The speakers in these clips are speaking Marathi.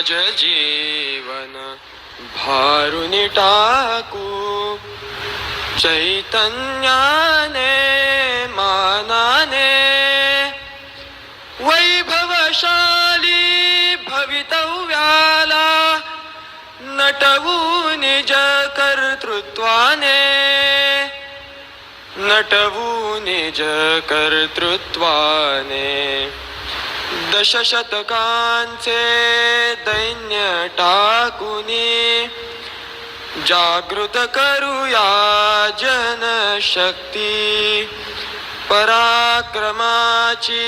समाज जीवन भारुनी टाकू। चैतन्याने मानाने वैभवशाली भवितव्याला नटवू निज कर्तृत्वाने। नटवू निज कर्तृत्वाने। दशशतकांचे दैन्य टाकुनी जागृत करूया जनशक्ती पराक्रमाची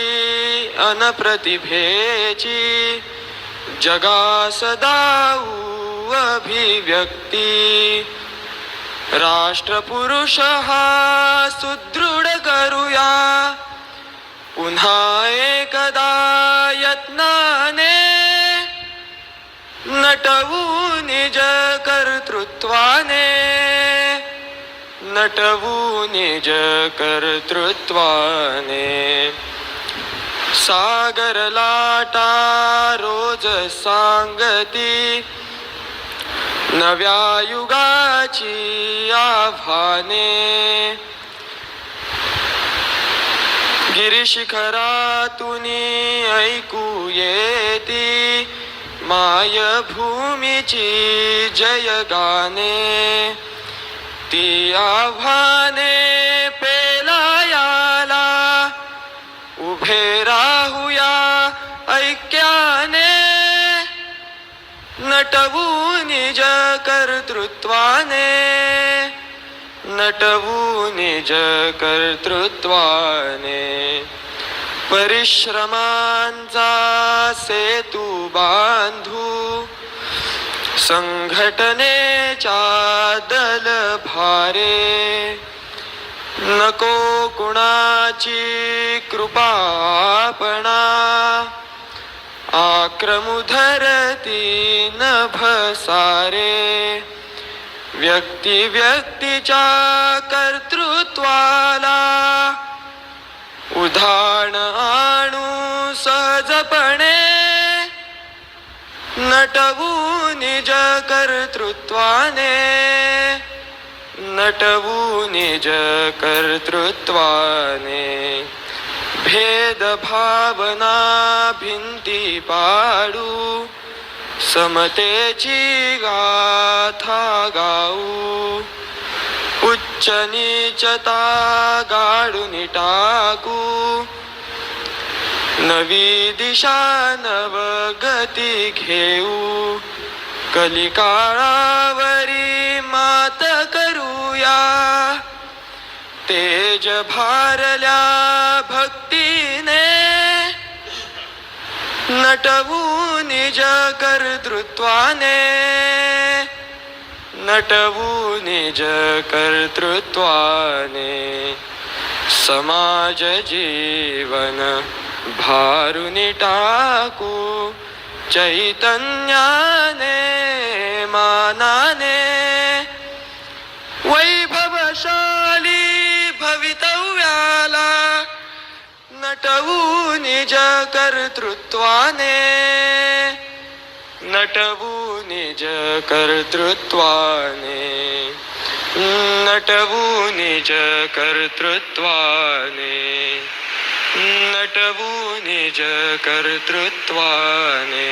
अनप्रतिभेची जगा सदाऊ अभिव्यक्ती राष्ट्रपुरुष हा सुदृढ करूया पुन्हा नटवू निज कर्तृत्वाने. नटवू निज कर्तृत्वाने. सागर लाटा रोज सांगती नव्या युगाची आव्हाने. गिरिशिखरातून ऐकू येती माय भूमीची जय गाणे ती आव्हाने पेलायाला उभे राहूया ऐक्याने. नटवू निज कर्तृत्वाने नटवू निज कर्तृत्वाने. परिश्रमांचा सेतू बांधू संघटनेच्या दल भारे। नको कुणाची कृपापणा। आक्रमु धरती नभसारे। व्यक्ती व्यक्तीच्या कर्तृत्वाला उदाहरण पणे नटवू निज कर्तृत्वाने नटवू निज कर्तृत्वाने. भेदभावना भिंती पाडू समतेची गाथा गाऊ. उच्च नीचता गाडून टाकू नवी दिशा नवगती घेऊ. कलिकाळावरी मात करूया. तेज भारल्या भक्तीने नटवू निज कर्तृत्वाने. नटवू निज कर्तृत्वाने. समाज जीवन भारुनी टाकू चैतन्याने मानाने वैभवशाली भवितव्याला नटवू निज कर्तृत्वाने नटवू निज कर्तृत्वाने नटवू निज कर्तृत्वाने। नटबुनिज कर्तृत्वाने